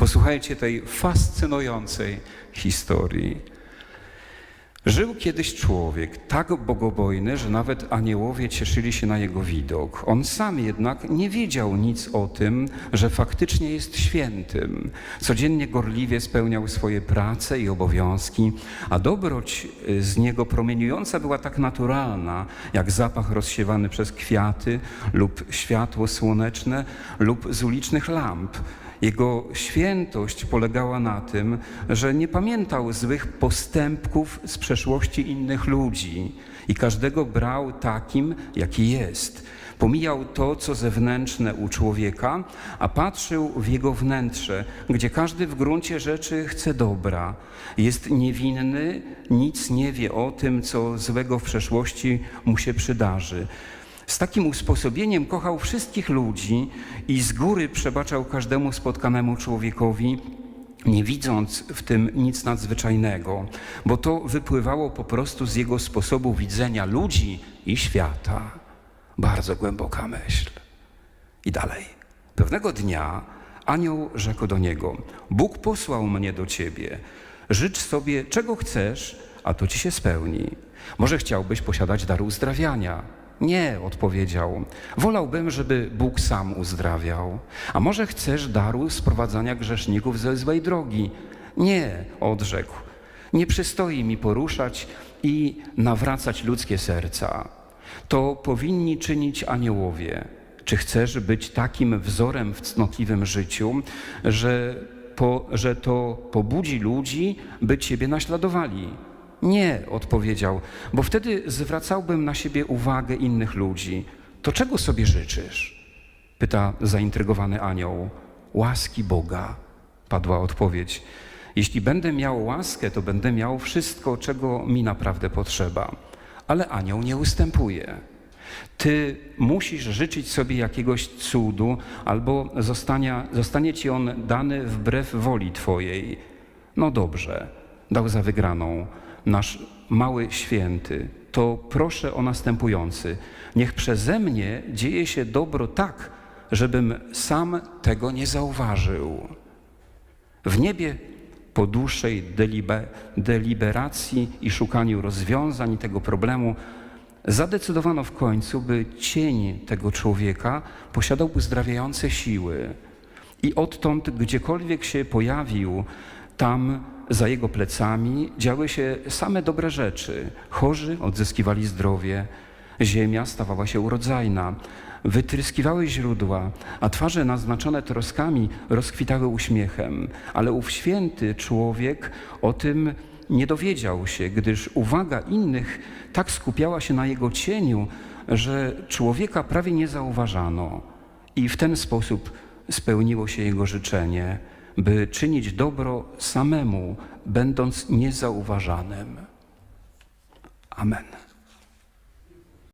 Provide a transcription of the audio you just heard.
Posłuchajcie tej fascynującej historii. Żył kiedyś człowiek tak bogobojny, że nawet aniołowie cieszyli się na jego widok. On sam jednak nie wiedział nic o tym, że faktycznie jest świętym. Codziennie gorliwie spełniał swoje prace i obowiązki, a dobroć y, z niego promieniująca była tak naturalna, jak zapach rozsiewany przez kwiaty lub światło słoneczne lub z ulicznych lamp. Jego świętość polegała na tym, że nie pamiętał złych postępków z przeszłości innych ludzi i każdego brał takim, jaki jest. Pomijał to, co zewnętrzne u człowieka, a patrzył w jego wnętrze, gdzie każdy w gruncie rzeczy chce dobra. Jest niewinny, nic nie wie o tym, co złego w przeszłości mu się przydarzy. Z takim usposobieniem kochał wszystkich ludzi i z góry przebaczał każdemu spotkanemu człowiekowi, nie widząc w tym nic nadzwyczajnego, bo to wypływało po prostu z jego sposobu widzenia ludzi i świata. Bardzo głęboka myśl. I dalej. Pewnego dnia anioł rzekł do niego: Bóg posłał mnie do ciebie. Życz sobie, czego chcesz, a to ci się spełni. Może chciałbyś posiadać dar uzdrawiania. Nie, odpowiedział. Wolałbym, żeby Bóg sam uzdrawiał. A może chcesz daru sprowadzania grzeszników ze złej drogi? Nie, odrzekł. Nie przystoi mi poruszać i nawracać ludzkie serca. To powinni czynić aniołowie. Czy chcesz być takim wzorem w cnotliwym życiu, że, po, że to pobudzi ludzi, by ciebie naśladowali? Nie, odpowiedział, bo wtedy zwracałbym na siebie uwagę innych ludzi. To czego sobie życzysz? Pyta zaintrygowany anioł. Łaski Boga, padła odpowiedź. Jeśli będę miał łaskę, to będę miał wszystko, czego mi naprawdę potrzeba. Ale anioł nie ustępuje. Ty musisz życzyć sobie jakiegoś cudu, albo zostanie, zostanie ci on dany wbrew woli twojej. No dobrze, dał za wygraną nasz mały święty, to proszę o następujący. Niech przeze mnie dzieje się dobro tak, żebym sam tego nie zauważył. W niebie po dłuższej delibe, deliberacji i szukaniu rozwiązań tego problemu zadecydowano w końcu, by cień tego człowieka posiadał uzdrawiające siły. I odtąd, gdziekolwiek się pojawił, tam za jego plecami działy się same dobre rzeczy. Chorzy odzyskiwali zdrowie, ziemia stawała się urodzajna, wytryskiwały źródła, a twarze naznaczone troskami rozkwitały uśmiechem. Ale ów święty człowiek o tym nie dowiedział się, gdyż uwaga innych tak skupiała się na jego cieniu, że człowieka prawie nie zauważano. I w ten sposób spełniło się jego życzenie by czynić dobro samemu, będąc niezauważanym. Amen.